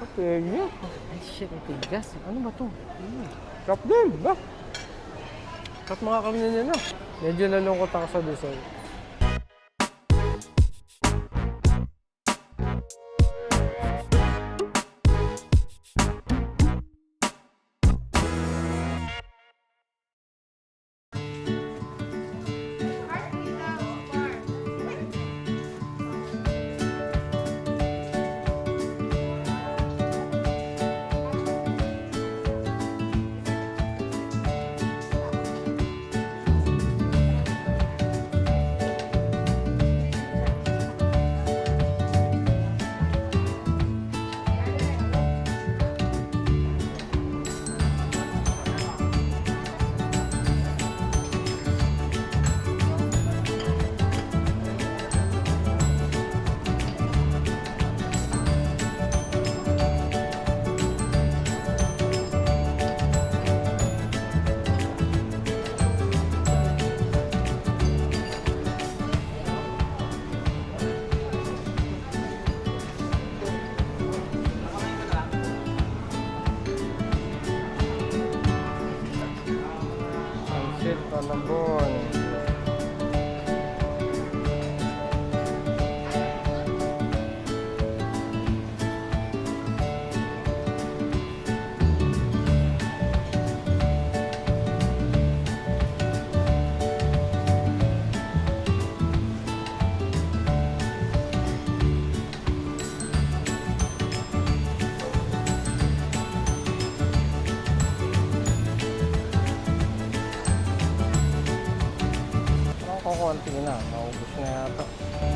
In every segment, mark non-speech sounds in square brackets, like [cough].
Kapenya. Ay, shit, ang tigas. Ano ba to? Hmm. Sarap din, ba? Sarap mga kami nila. Medyo nalungkot ako sa dessert. Kukunti na. Naubos na yata.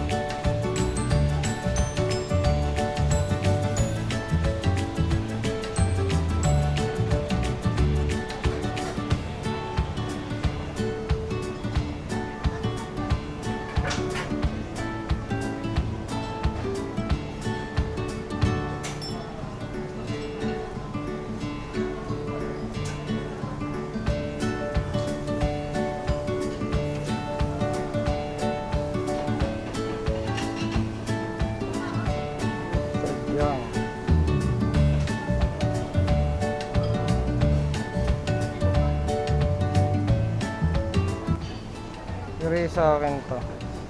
Free sa akin to.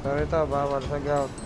Pero ito, bawal sa gout.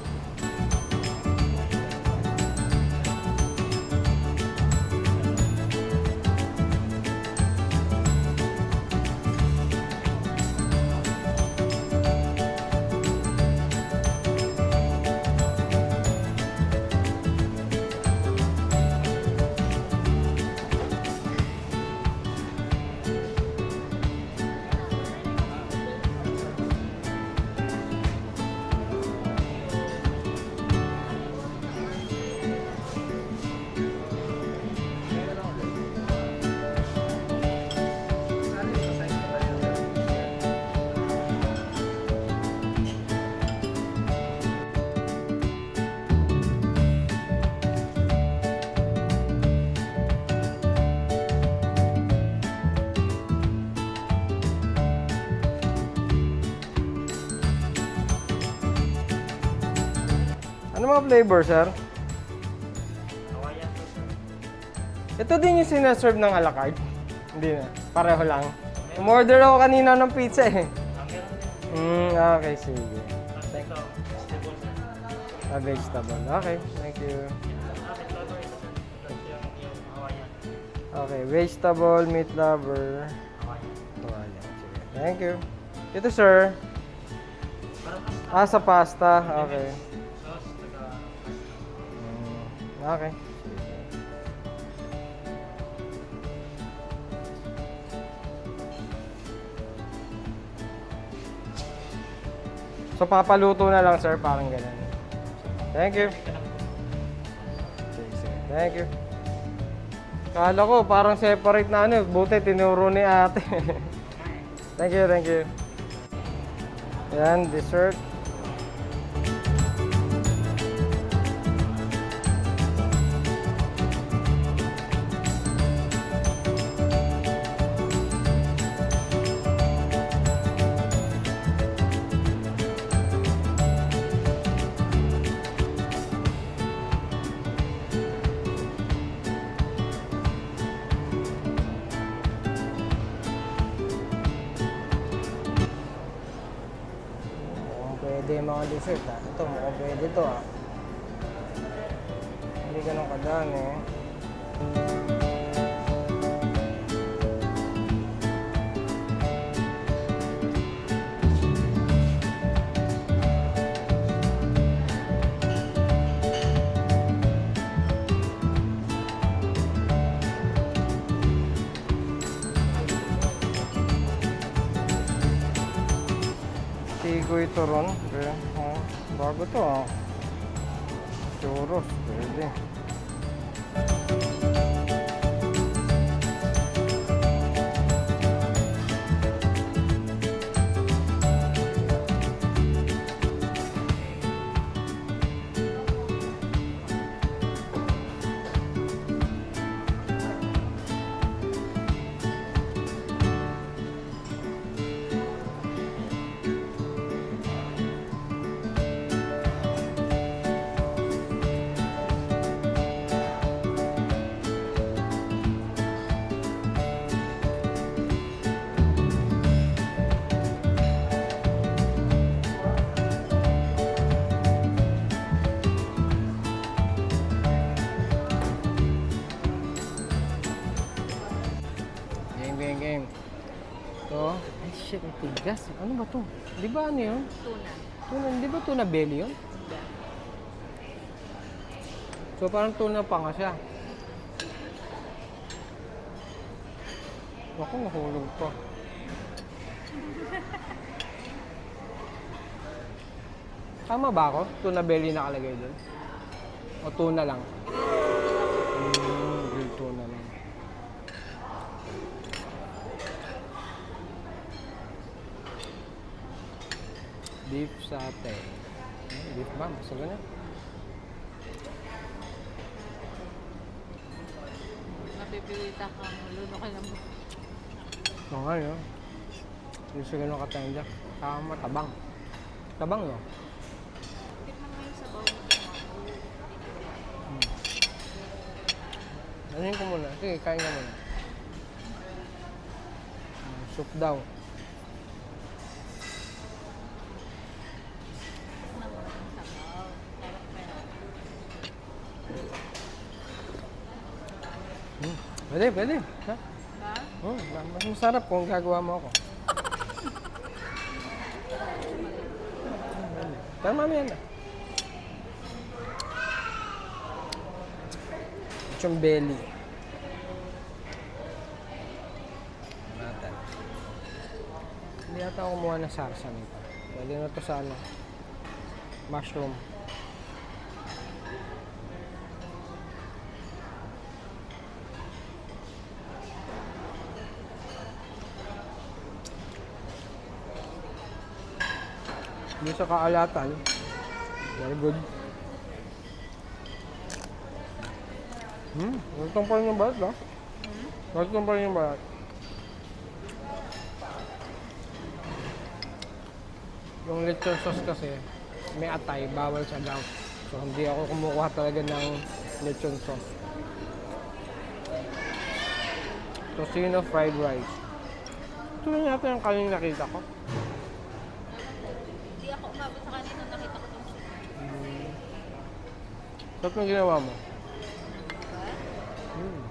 Ano mga flavor, sir? Ito din yung sinaserve ng a la carte. Hindi na. Pareho lang. Umorder ako kanina ng pizza eh. Mm, okay, sige. A vegetable. Okay, thank you. Okay, vegetable, meat lover. Hawaiian. Sige. Thank you. Ito, sir. Ah, sa pasta. Okay. Okay. So, papaluto na lang, sir. Parang ganun. Thank you. Thank you. Kala ko, parang separate na ano. Buti, tinuro ni ate. [laughs] thank you, thank you. Yan, dessert. Ron. Okay. Oh, bago to ah. Churros, pwede. Tigas. Ano ba to? Di ba ano yun? Tuna. Tuna, di ba tuna belly yun? So parang tuna pa nga siya. Ako, nahulog pa. [laughs] Tama ba ako? Tuna belly nakalagay doon? O tuna lang? Hmm, grilled tuna lang. Beef satay. Hmm, beef ba? Basta ganun. Napipilita ka, maluno ka lang. Oo nga, no? Hindi siya ganun katanda. Saka matabang. Tabang, no? Tikman mo yung sabaw mo. Ano ko muna? Sige, kain ka muna. Hmm, Soup daw. Pwede, pwede. Ha? Ba? Oh, mas masarap kung gagawa mo ako. Pero mamaya na. Yung belly. Natin. Hindi yata ako kumuha ng sarsa nito. Pwede na to sa ano. Mushroom. Sa kaalatan. Very good. Hmm, gusto pa rin yung balat, no? Gusto pa rin yung balat. Yung lechon sauce kasi, may atay, bawal sa gout. So, hindi ako kumukuha talaga ng lechon sauce. Tocino fried rice. Ito na yata yung kaling nakita ko. Hindi ako umabot sa kanina. Nakita ko itong soup. Ba't mo ginawa mo? Hmm.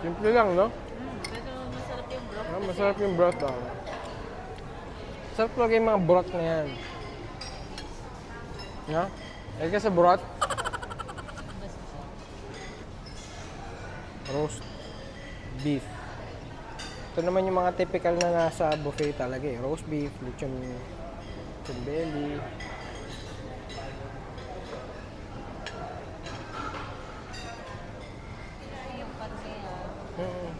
Simple lang, no? Mm, pero masarap yung broth. Ah, masarap yung broth daw. Sarap talaga yung mga broth na yan. No? Eh kasi broth, roast beef. Ito naman yung mga typical na nasa buffet talaga eh. Roast beef, lechon, lechon belly. Yung pansi, ah. Mm.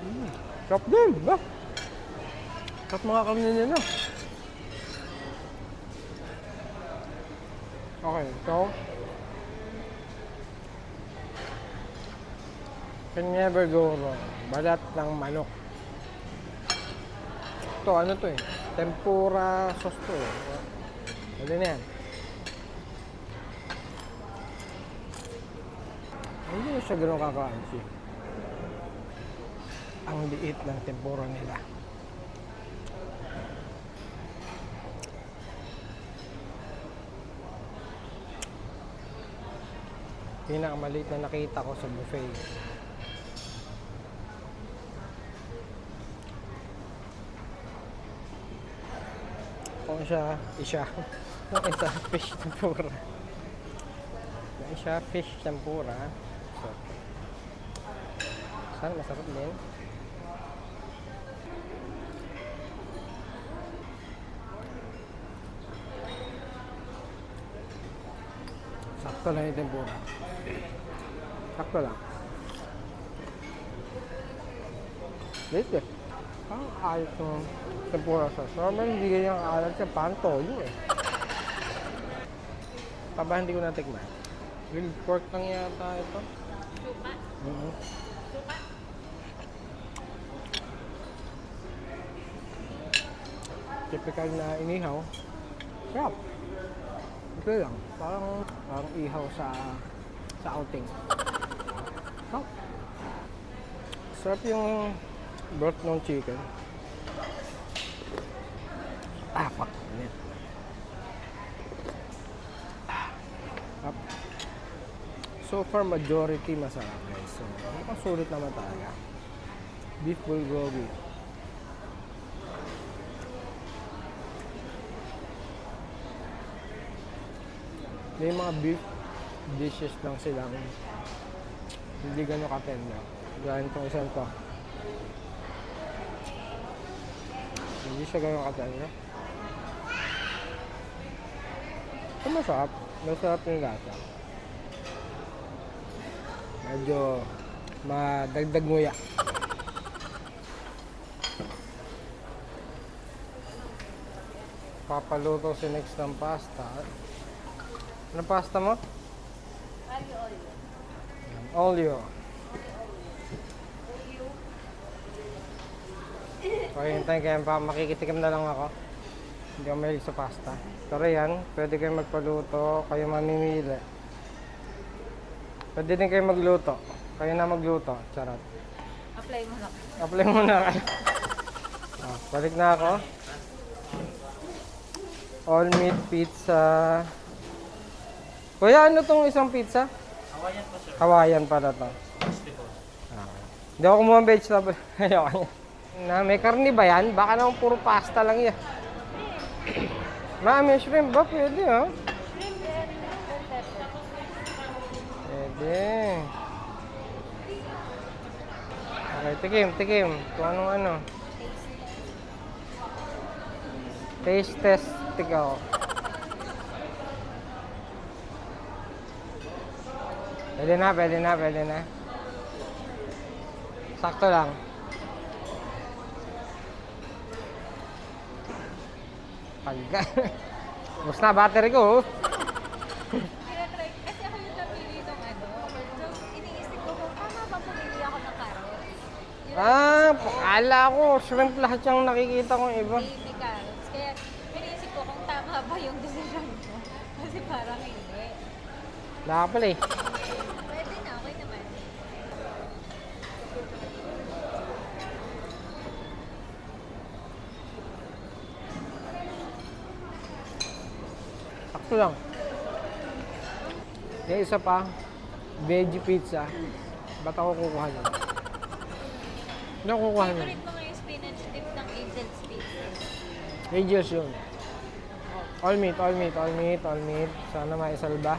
Mm. Sarap din, ba? Sarap mga karne nila. Okay, so Can never go wrong. Balat ng manok. Ito, ano to eh? Tempura sauce to eh. Pwede na yan. Hindi siya ganun kakaansi. Ang liit ng tempura nila. Pinakamaliit na nakita ko sa buffet. Kung siya, isya. Isa, [laughs] fish tempura. Siya, fish tempura. So, sana masarap din. Sakto lang yung tempura. Sakto lang. Lit eh. Ang alat ng tempura sauce. Normal hindi ganyan ang alat siya. Parang toyo eh. Paba hindi ko natikman. Grilled pork lang yata ito. Suka. Mhm. Suka. Typical na inihaw. Sarap. Ito lang. Parang, parang ihaw sa sa outing. [laughs] Sarap. Sarap yung broth ng chicken. Ah, fuck. Yan. Ah. So far, majority masarap guys. So, mukhang sulit naman talaga. Beef bulgogi. May mga beef dishes lang silang hindi gano'ng katenda. Gaya itong isang to. Hindi siya gano'ng katenda. Ito masarap. Masarap yung lasa. Medyo madagdag nguya. Papaluto si next ng pasta. Ano pasta mo? Olio. Okay, hintayin kayo pa. Makikitikim na lang ako. Hindi ako mahilig sa pasta. Pero yan, pwede kayo magpaluto. Kayo mamimili. Pwede din kayo magluto. Kayo na magluto. Charot. Apply mo na. Apply muna kayo. [laughs] Ah, balik na ako. All meat pizza. Kuya, ano tong isang pizza? Hawaiian po sir. Hawaiian pala to. Crispy po. Okay. Hindi ako kumuha ng vegetable. [laughs] Ayoko niya. Na, may karni ba yan? Baka naman puro pasta lang yan. [clears throat] Ma, may shrimp ba? Pwede pepper. Pwede. Okay, tikim, tikim. Kung anong ano. Taste test ikaw. Pwede na, pwede na, pwede na. Sakto lang. Pagka. [laughs] Bus na battery ko. oh. Tinatry, kasi ako yung napili itong ano. So, iniisip ko kung tama ba pumili ako ng carrots. Yun ang Ah, ko. akala ko shrimp lahat yung nakikita kong iba. Baby carrots. Kaya, iniisip ko kung tama ba yung [laughs] decision ko. Kasi parang hindi. Wala ka pala eh. Pwede na, okay naman. Sakto lang. Yung isa pa, veggie pizza. Ba't ako kukuha nun? Ano ako kukuha nun? Favorite mo yung spinach dip ng Angel's Pizza. Angels yun. All meat, all meat, all meat, all meat. Sana maisalba.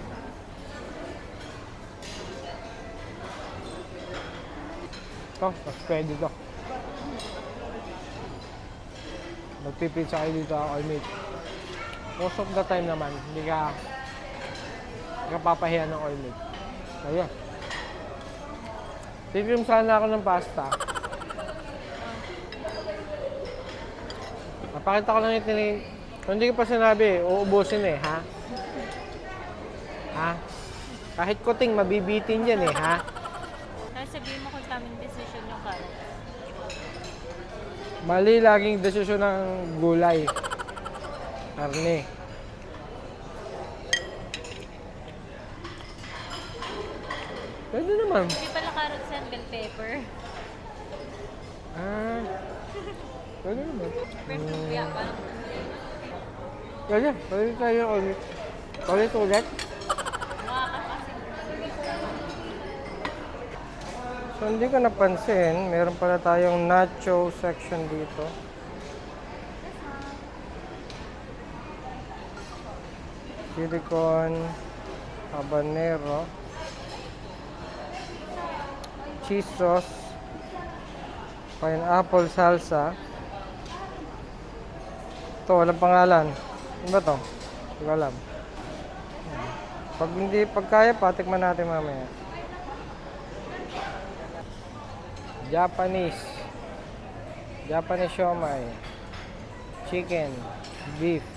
Ito, mas pwede to. Magpipizza kayo dito, all meat. Most of the time naman, hindi ka hindi ka papahiya ng all meat. Ayun. Tikim sana ako ng pasta. Napakita ko lang yung tinig. Hindi ko pa sinabi, uubusin eh, ha? Ha? Kahit kuting, mabibitin yan eh, ha? Sabihin mo kung taming decision yung carrots. Mali laging desisyon ng gulay. Karne. Pwede naman. Hindi pala carrots yan, bell pepper. Ah. Pwede naman. First lumpia, parang Pwede. Pwede tayo ulit. Ulit ulit. So hindi ko napansin, meron pala tayong nacho section dito. Silicon, habanero, cheese sauce, pineapple salsa. Ito, walang pangalan. Ano ba to? Hindi ko alam. Pag hindi, pag kaya, patikman natin mamaya. Japanese. Japanese siomai. Chicken. Beef.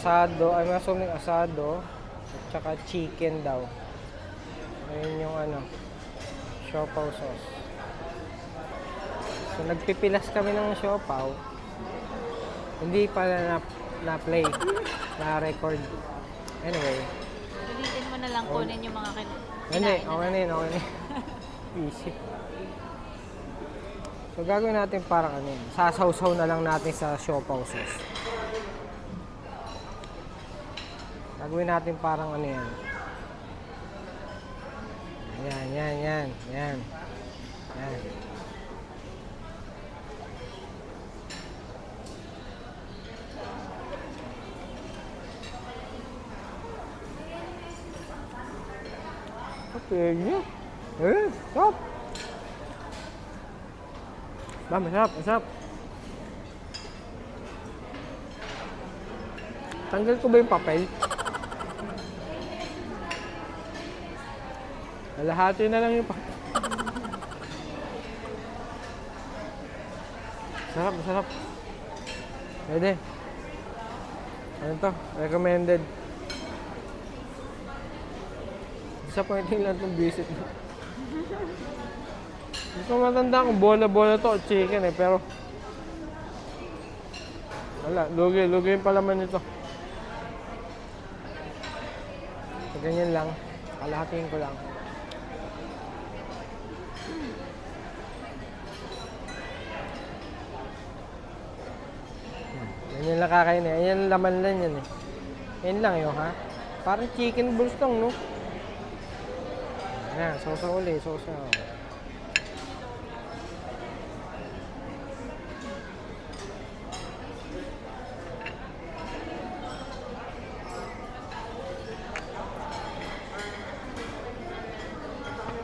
Asado. Ay, masuming asado. At saka chicken daw. Ayun yung ano. Siopaw sauce. So, nagpipilas kami ng siopaw. Hindi pala na, na-play. Na-record. Anyway. Ulitin mo na lang kunin yung mga kin... Hindi, kinain na okay na yun, okay na yun. Easy. So, gagawin natin parang ano yun. Sasawsaw na lang natin sa siopaw sauce. Gagawin natin parang ano yan. Yan, yan, yan, yan. Yan. Okay, yeah. Eh, stop. Ba, masarap, masarap. Tanggal ko ba yung papel? Kalahati na lang yung papel. Sarap, masarap. Pwede. Ano to? Recommended. Disappointing lang itong visit mo. Hindi ko matanda kung bola-bola to chicken eh, pero... Wala, lugi, lugi yung palaman nito. So, ganyan lang. Kalahatiin ko lang. Hmm, Ganyan lang kakain eh. Ayan laman lang yan eh. Yan lang yun ha. Parang chicken balls lang no. Ayan, sosa uli, sosa.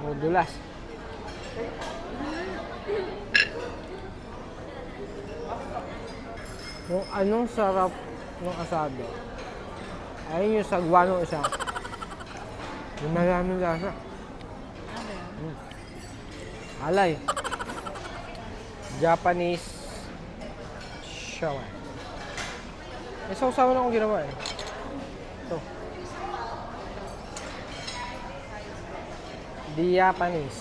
Modulas. Yung anong sarap ng asado. Ayun yung sagwa ng isa. Yung maraming lasa. Yun? Alay. Japanese shawai. May sausawan akong ginawa eh. Ito. Japanese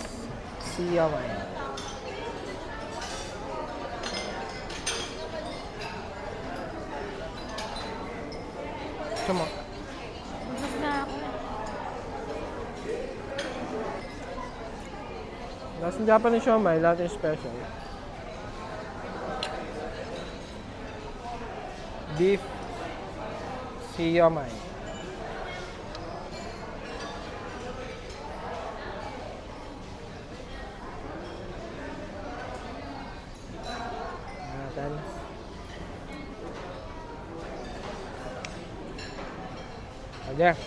siomai. Sama. Busog na ako. Nasa Japanese siomai, yung special. Beef siomai. Ayan.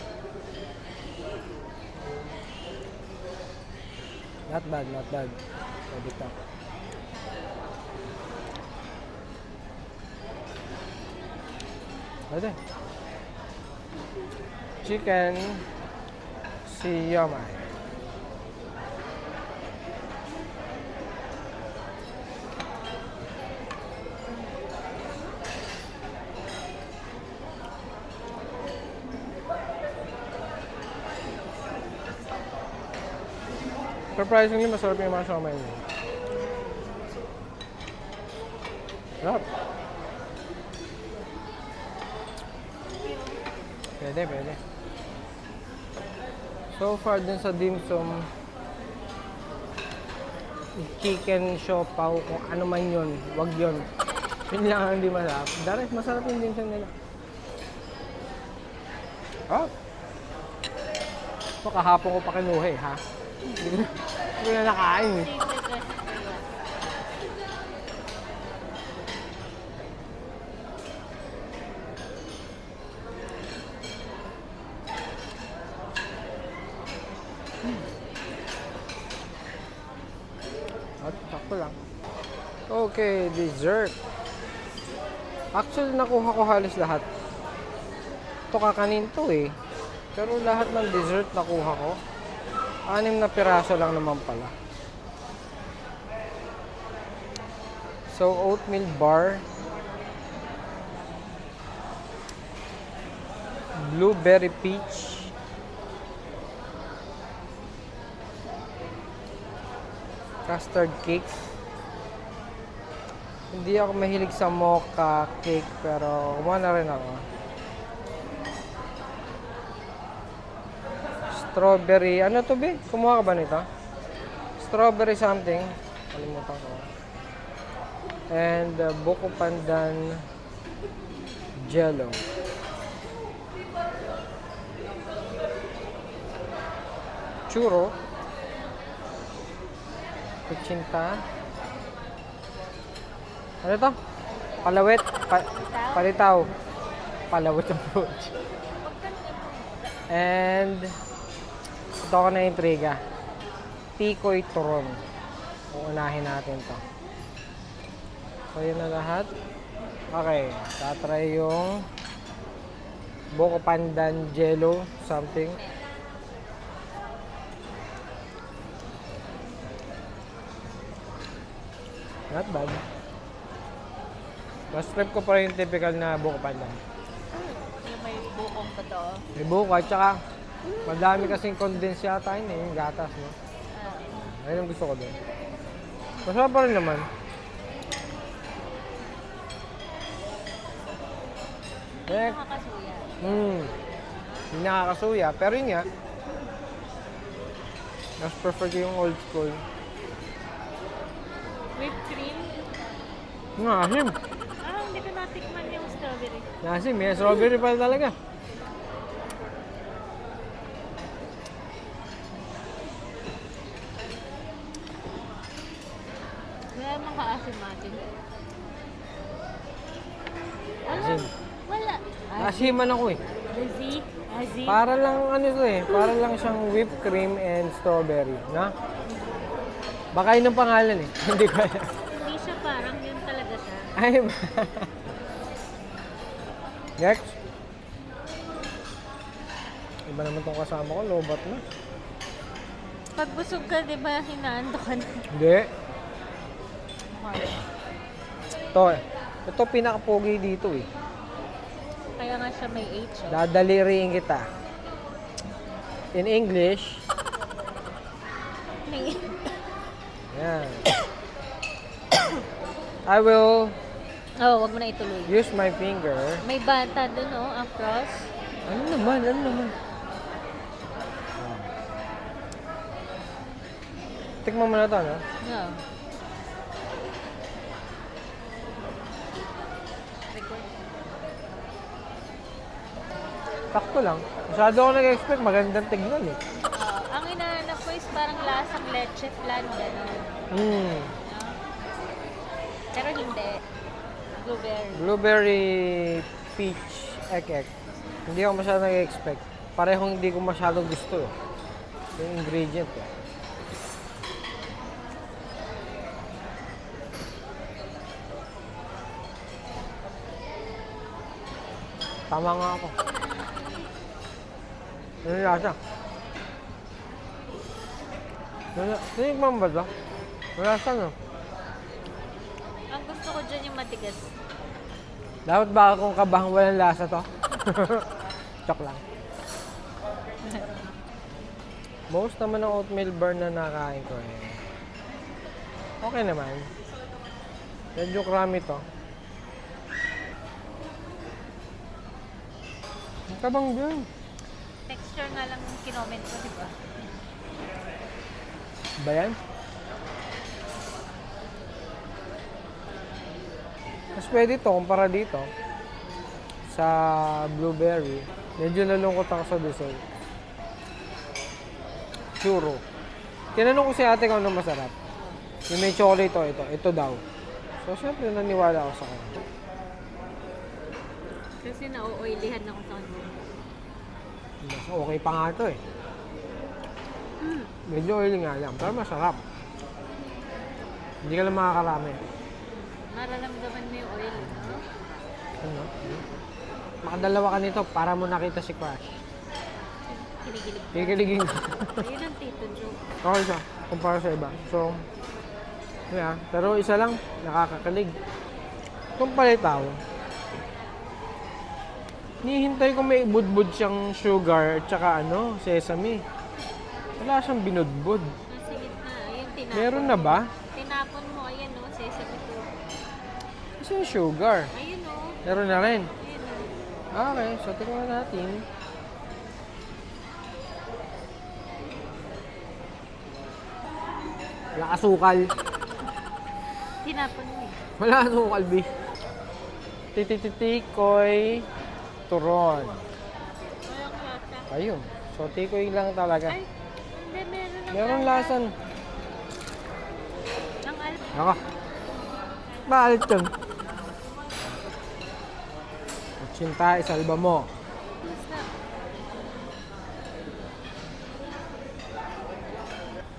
Not bad, not bad. Pwede pa. Pwede. Chicken siyomai. Surprisingly, masarap yung mga siomay niya. Sarap. Pwede, pwede. So far dun sa dim sum, chicken siopaw, kung ano man yun, wag yun. [laughs] Yun lang ang hindi masarap. Dahil masarap yung dim sum nila. Oh! Ito kahapon ko pa kinuha eh, ha? Hindi na, nakain. At sakto. Okay, dessert. Actually, nakuha ko halos lahat. Ito kakanin to eh. Pero lahat ng dessert nakuha ko. Anim na piraso lang naman pala. So, oatmeal bar. Blueberry peach. custard cakes. Hindi ako mahilig sa mocha cake pero kumuha na rin ako. Strawberry, ano to be? Kumuha ka ba nito? Strawberry something. Kalimutan ko. And uh, buko pandan jello. Churro. Kutsinta. Ano to? Palawit. Pa palitaw. Palawit fruit. And ito ako na intriga. Tikoy turon. Uunahin natin to. So yun na lahat. Okay. Tatry yung Boko Pandan Jello something. Not bad. Mas trip ko pa rin yung typical na buko pandan. Yung may bukong pa to. May buko at saka madami kasing condensed yata yun eh, yung gatas, no? Ah, Ayun ang gusto ko doon. Masarap pa rin naman. Next. nakakasuya. Hmm. Hindi nakakasuya. Pero yun nga. Mas prefer ko yung old school. Whipped cream. Nasim. Ah, hindi ko natikman yung strawberry. Nasim. May strawberry pala talaga. Wala namang kaasim natin. Wala. Asim. Wala. Nasiman ako eh. Azi. Azi. Para lang ano to eh. Para lang siyang whipped cream and strawberry. Na? Baka yun ang pangalan eh. [laughs] Hindi ko alam. Hindi siya parang yun talaga siya. Ay, Next. Iba naman tong kasama ko, lobat na. Pag busog ka, di ba, hinaando ka na? Hindi. Ito eh. Ito pinaka-pogi dito eh. Kaya nga siya may H. Eh. Dadaliriin kita. In English, May yan. [coughs] I will Oh, wag mo na ituloy. use my finger. May bata dun, oh, across. Ano naman, ano naman. Tikman mo na to, no? No. Sakto lang. Masyado ako nag-expect. Magandang tignan eh. Ah, ang inaanap ko is parang lasang leche flan, gano'n. Mm. No? Pero hindi. Blueberry. Blueberry peach egg egg. Hindi ako masyado nag-expect. Parehong hindi ko masyado gusto eh. Yung ingredient eh. Tama nga ako. Lasa? Ano- Tinikman ba ito? Wala sa no? Ang gusto ko dyan yung matigas. Dapat ba akong kabahang walang lasa to? [laughs] Chok lang. Most naman ng oatmeal bar na nakain ko eh. Okay naman. Medyo krami to. Ang tabang Texture nga lang yung kinoment ko, di ba? Ba yan? Mas pwede to kumpara dito sa blueberry. Medyo nalungkot ako sa dessert. Churro. Tinanong ko si ate kung ano masarap. Yung may chocolate to, ito. Ito daw. So, syempre, naniwala ako sa kanya. Kasi na-oilihan ako sa kanya. Mas okay pa nga ito eh. Medyo oily nga lang, pero masarap. Hindi ka lang makakarami. Mararamdaman mo yung oil, no? Ano? Makadalawa ka nito para mo nakita si Crush. Kinigilig. Kikiligin. Ayun ang tito joke. okay siya, kumpara sa iba. So, yeah. Pero isa lang, nakakakilig. Kung palitaw, nihintay ko may budbud siyang sugar at saka ano, sesame. Wala siyang binudbud. Nasa gitna. Ayun, tinapon. Meron na ba? Tinapon mo. Ayan, no? Sesame ko. Kasi yung sugar. Ayun, no? Meron na rin. Ayun, no? Okay, so tingnan natin. Wala asukal. Tinapon mo eh. Wala asukal, B. Tititikoy turon. Ayun. So, tikoy lang talaga. Ay, hindi. Meron ng Meron lasan. Ng al... Naka. Bakit yun? Cinta, isalba mo.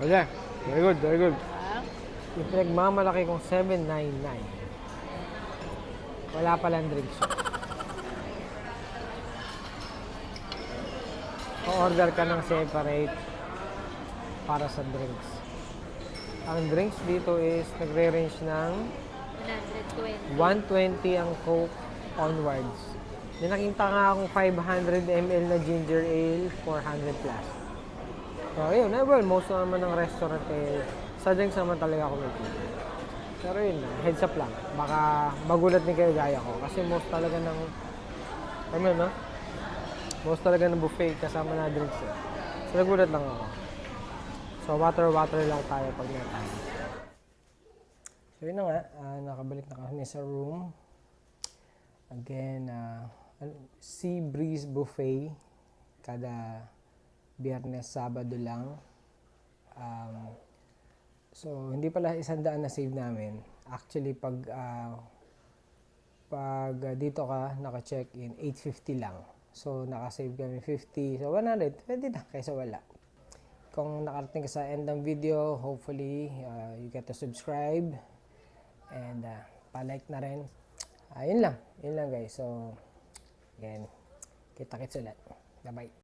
Wala. Very good, very good. Yung pinagmamalaki kong 799. Wala palang drinks. O-order ka ng separate para sa drinks. Ang drinks dito is nagre-range ng 120. 120 ang Coke onwards. May nakita nga akong 500 ml na ginger ale, 400 plus. So, yun. Eh, well, most naman ng restaurant eh, sa drinks naman talaga ako may Pero yun heads up lang. Baka magulat din kayo gaya ko. Kasi most talaga ng, ano no? Most talaga ng buffet kasama na drinks eh. So, nagulat lang ako. So, water-water lang tayo pag time. So, yun na nga. ah, nakabalik na kami sa room. Again, uh, Sea Breeze Buffet. Kada biyernes, sabado lang. Um, so, hindi pala isang daan na save namin. Actually, pag ah, pag ah, dito ka, naka-check-in, 850 lang. So, naka-save kami 50. So, 100. Pwede na, kaysa wala. Kung nakarating ka sa end ng video, hopefully, uh, you get to subscribe. And, uh, pa-like na rin. Ayun lang. Yun lang, guys. So, again, kita-kits ulit. Bye-bye.